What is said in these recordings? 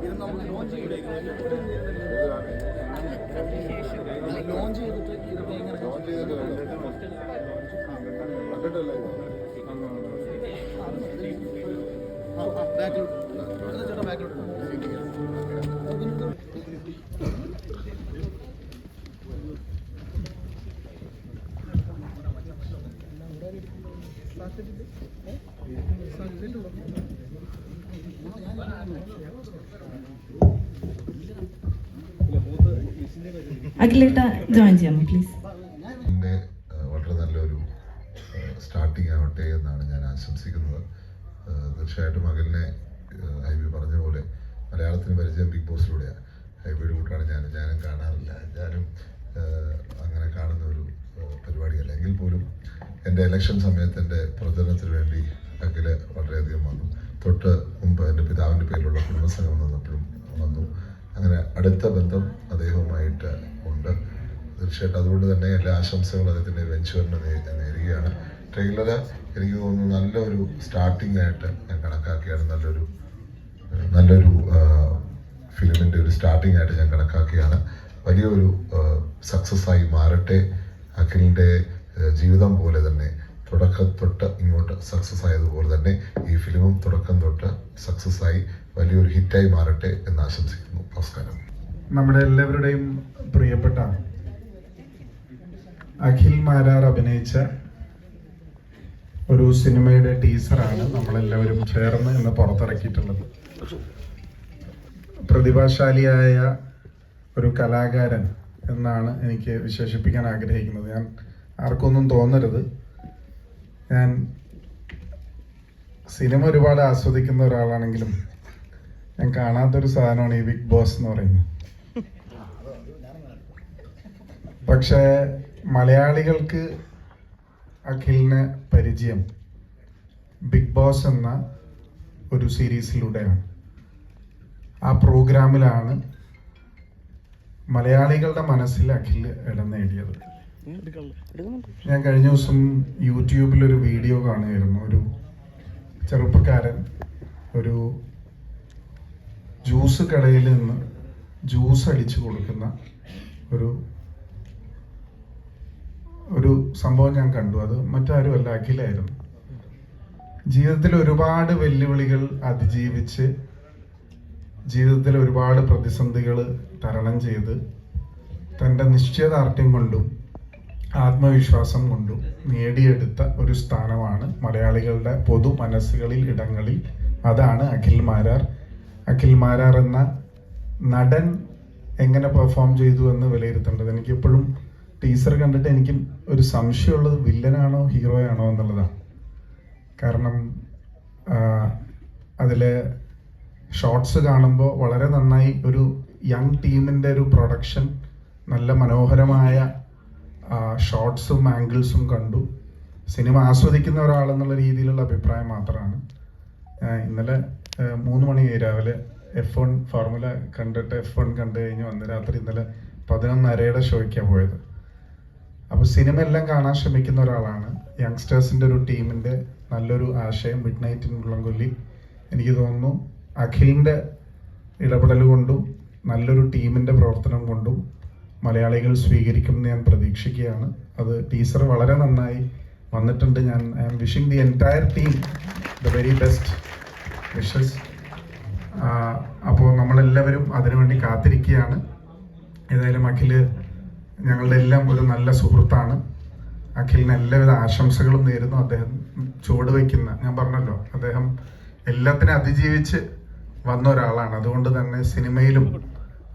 ഇത് നമ്മൾ launch launch ചെയ്തിട്ട് ഇതിപ്പോൾ എങ്ങനെ ലോഞ്ച് ചെയ്തിട്ട് കണ്ടിട്ടല്ലേ ബാക്കിലോട്ട് ചേട്ടാ ബാക്കിലോട്ട് അഖിലേട്ട ജോയിൻ ചെയ്യാമോ പ്ലീസ് പിന്നെ വളരെ നല്ലൊരു സ്റ്റാർട്ടിംഗ് ആവട്ടെ എന്നാണ് ഞാൻ ആശംസിക്കുന്നത്. തീർച്ചയായിട്ടും അഖിലിനെ ഹൈബി പറഞ്ഞ പോലെ മലയാളത്തിന് പരിചയം ബിഗ് ബോസിലൂടെയാണ് ഹൈബിയുടെ കൂട്ടാണ് ഞാൻ ഞാനും കാണാറില്ല. ഞാനും അങ്ങനെ കാണുന്ന ഒരു പരിപാടിയല്ല. എങ്കിൽ പോലും എന്റെ ഇലക്ഷൻ സമയത്ത് എന്റെ പ്രചരണത്തിന് വേണ്ടി അഖിൽ വളരെയധികം വന്നു. തൊട്ട് മുമ്പ് എന്റെ പിതാവിന്റെ പേരിലുള്ള കുടുംബസംഘം വന്നപ്പോഴും വന്നു. അങ്ങനെ അടുത്ത ബന്ധം അദ്ദേഹവുമായിട്ട് തീർച്ചയായിട്ടും അതുകൊണ്ട് തന്നെ എല്ലാ ആശംസകളും അദ്ദേഹത്തിന്റെ വെഞ്ചുവറിന് നേരുകയാണ്. ട്രെയിലർ എനിക്ക് തോന്നുന്നു നല്ലൊരു സ്റ്റാർട്ടിംഗ് ആയിട്ട് ഞാൻ കണക്കാക്കിയാണ്. നല്ലൊരു നല്ലൊരു ഫിലിമിന്റെ ഒരു സ്റ്റാർട്ടിംഗ് ആയിട്ട് ഞാൻ കണക്കാക്കിയാണ്. വലിയൊരു സക്സസ്സായി മാറട്ടെ. അഖിലിന്റെ ജീവിതം പോലെ തന്നെ തുടക്കം തൊട്ട് ഇങ്ങോട്ട് സക്സസ് ആയതുപോലെ തന്നെ ഈ ഫിലിമും തുടക്കം തൊട്ട് സക്സസ് ആയി വലിയൊരു ഹിറ്റായി മാറട്ടെ എന്ന് ആശംസിക്കുന്നു. നമസ്കാരം. നമ്മുടെ എല്ലാവരുടെയും പ്രിയപ്പെട്ട അഖിൽ മാരാർ അഭിനയിച്ച ഒരു സിനിമയുടെ ടീസറാണ് നമ്മളെല്ലാവരും ചേർന്ന് ഇന്ന് പുറത്തിറക്കിയിട്ടുള്ളത്. പ്രതിഭാശാലിയായ ഒരു കലാകാരൻ എന്നാണ് എനിക്ക് വിശേഷിപ്പിക്കാൻ ആഗ്രഹിക്കുന്നത്. ഞാൻ ആർക്കൊന്നും തോന്നരുത്. ഞാൻ സിനിമ ഒരുപാട് ആസ്വദിക്കുന്ന ഒരാളാണെങ്കിലും ഞാൻ കാണാത്തൊരു സാധനമാണ് ഈ ബിഗ് ബോസ് എന്ന് പറയുന്നത്. പക്ഷേ മലയാളികൾക്ക് അഖിലിന് പരിചയം ബിഗ് ബോസ് എന്ന ഒരു സീരീസിലൂടെയാണ്. ആ പ്രോഗ്രാമിലാണ് മലയാളികളുടെ മനസ്സിൽ അഖിൽ ഇടം നേടിയത്. ഞാൻ കഴിഞ്ഞ ദിവസം യൂട്യൂബിൽ ഒരു വീഡിയോ കാണുകയായിരുന്നു. ഒരു ചെറുപ്പക്കാരൻ ഒരു ജ്യൂസ് കടയിൽ നിന്ന് ജ്യൂസ് അടിച്ചു കൊടുക്കുന്ന ഒരു ഒരു സംഭവം ഞാൻ കണ്ടു. അത് മറ്റാരുമല്ല അഖിലായിരുന്നു. ജീവിതത്തിൽ ഒരുപാട് വെല്ലുവിളികൾ അതിജീവിച്ച് ജീവിതത്തിൽ ഒരുപാട് പ്രതിസന്ധികൾ തരണം ചെയ്ത് തന്റെ നിശ്ചയദാർഢ്യം കൊണ്ടും ആത്മവിശ്വാസം കൊണ്ടും നേടിയെടുത്ത ഒരു സ്ഥാനമാണ് മലയാളികളുടെ പൊതു മനസ്സുകളിൽ ഇടങ്ങളിൽ. അതാണ് അഖിൽ മാരാർ. അഖിൽ മാരാർ എന്ന നടൻ എങ്ങനെ പെർഫോം ചെയ്തു എന്ന് വിലയിരുത്തേണ്ടത്? എനിക്ക് എപ്പോഴും ടീസർ കണ്ടിട്ട് എനിക്ക് ഒരു സംശയമുള്ളത് വില്ലനാണോ ഹീറോയാണോ എന്നുള്ളതാണ് കാരണം അതിലെ ഷോർട്സ് കാണുമ്പോൾ വളരെ നന്നായി ഒരു യങ് ടീമിന്റെ ഒരു പ്രൊഡക്ഷൻ നല്ല മനോഹരമായ ഷോർട്സും ആംഗിൾസും കണ്ടു. സിനിമ ആസ്വദിക്കുന്ന ഒരാളെന്നുള്ള രീതിയിലുള്ള അഭിപ്രായം മാത്രമാണ്. ഇന്നലെ മൂന്ന് മണി രാവിലെ. എഫ് വൺ ഫോർമുല കണ്ടിട്ട് എഫ് വൺ കണ്ടു കഴിഞ്ഞ് വന്ന് രാത്രി ഇന്നലെ പതിനൊന്നരയുടെ ഷോയ്ക്കാണ് പോയത്. അപ്പോൾ സിനിമ എല്ലാം കാണാൻ ശ്രമിക്കുന്ന ഒരാളാണ്. യങ്സ്റ്റേഴ്സിന്റെ ഒരു ടീമിന്റെ നല്ലൊരു ആശയം മിഡ് നൈറ്റ് ഇൻ എനിക്ക് തോന്നുന്നു അഖിലിന്റെ ഇടപെടൽ കൊണ്ടും നല്ലൊരു ടീമിന്റെ പ്രവർത്തനം കൊണ്ടും മലയാളികൾ സ്വീകരിക്കുമെന്ന് ഞാൻ പ്രതീക്ഷിക്കുകയാണ്. അത് ടീച്ചർ വളരെ നന്നായി വന്നിട്ടുണ്ട്. ഞാൻ I am wishing the entire team the very best wishes അപ്പോൾ നമ്മളെല്ലാവരും അതിനുവേണ്ടി കാത്തിരിക്കുകയാണ്. ഏതായാലും അഖിൽ ഞങ്ങളുടെ എല്ലാം ഒരു നല്ല സുഹൃത്താണ്. അഖിലിന് എല്ലാവിധ ആശംസകളും നേരുന്നു. അദ്ദേഹം ചുവട് വയ്ക്കുന്ന ഞാൻ പറഞ്ഞല്ലോ അദ്ദേഹം എല്ലാത്തിനും അതിജീവിച്ച് വന്ന ഒരാളാണ്. അതുകൊണ്ട് തന്നെ സിനിമയിലും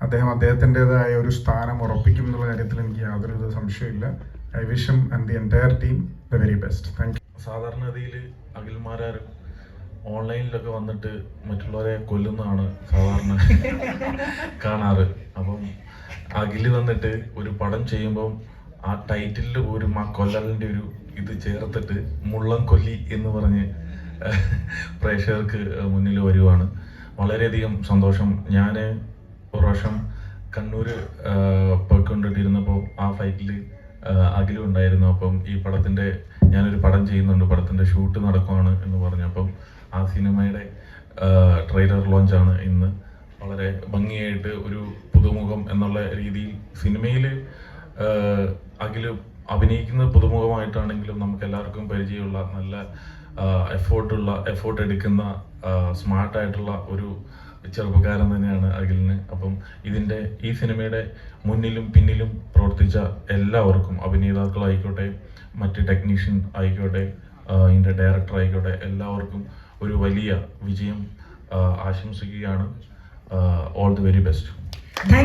അദ്ദേഹം അദ്ദേഹത്തിന്റെതായ ഒരു സ്ഥാനം ഉറപ്പിക്കും എന്നുള്ള കാര്യത്തിൽ എനിക്ക് യാതൊരു സംശയമില്ല I wish and the entire team the very best. Thank you. സാധാരണഗതിയിൽ അഖിൽമാരാർ ഓൺലൈനിലൊക്കെ വന്നിട്ട് മറ്റുള്ളവരെ കൊല്ലുന്നതാണ് സാധാരണ കാണാറ്. അപ്പം അഖിൽ വന്നിട്ട് ഒരു പടം ചെയ്യുമ്പോൾ ആ ടൈറ്റിലിൽ ഒരു ആ കൊല്ലലിന്റെ ഒരു ഇത് ചേർത്തിട്ട് മുള്ളം കൊല്ലി എന്ന് പറഞ്ഞ് പ്രേക്ഷകർക്ക് മുന്നിൽ വരുവാണ്. വളരെയധികം സന്തോഷം. ഞാൻ ഒരു പ്രാവശ്യം കണ്ണൂർ പോയിക്കൊണ്ടിട്ടിരുന്നപ്പോൾ ആ ഫൈറ്റിൽ അഖിലും ഉണ്ടായിരുന്നു. അപ്പം ഈ പടത്തിന്റെ ഞാനൊരു പടം ചെയ്യുന്നുണ്ട്. പടത്തിന്റെ ഷൂട്ട് നടക്കുവാണ് എന്ന് പറഞ്ഞു. അപ്പം ആ സിനിമയുടെ ട്രെയിലർ ലോഞ്ചാണ് ഇന്ന്. വളരെ ഭംഗിയായിട്ട് ഒരു പുതുമുഖം എന്നുള്ള രീതിയിൽ സിനിമയിൽ അഖിൽ അഭിനയിക്കുന്നത് പുതുമുഖമായിട്ടാണെങ്കിലും നമുക്ക് എല്ലാവർക്കും പരിചയമുള്ള നല്ല എഫോർട്ടുള്ള എഫോർട്ട് എടുക്കുന്ന സ്മാർട്ടായിട്ടുള്ള ഒരു ചെറുപ്പക്കാരൻ തന്നെയാണ് അഖിലിന്. അപ്പം ഇതിന്റെ ഈ സിനിമയുടെ മുന്നിലും പിന്നിലും പ്രവർത്തിച്ച എല്ലാവർക്കും അഭിനേതാക്കളായിക്കോട്ടെ മറ്റ് ടെക്നീഷ്യൻ ആയിക്കോട്ടെ ഇതിന്റെ ഡയറക്ടർ ആയിക്കോട്ടെ എല്ലാവർക്കും ഒരു വലിയ വിജയം ആശംസിക്കുകയാണ്. All the very best. Thank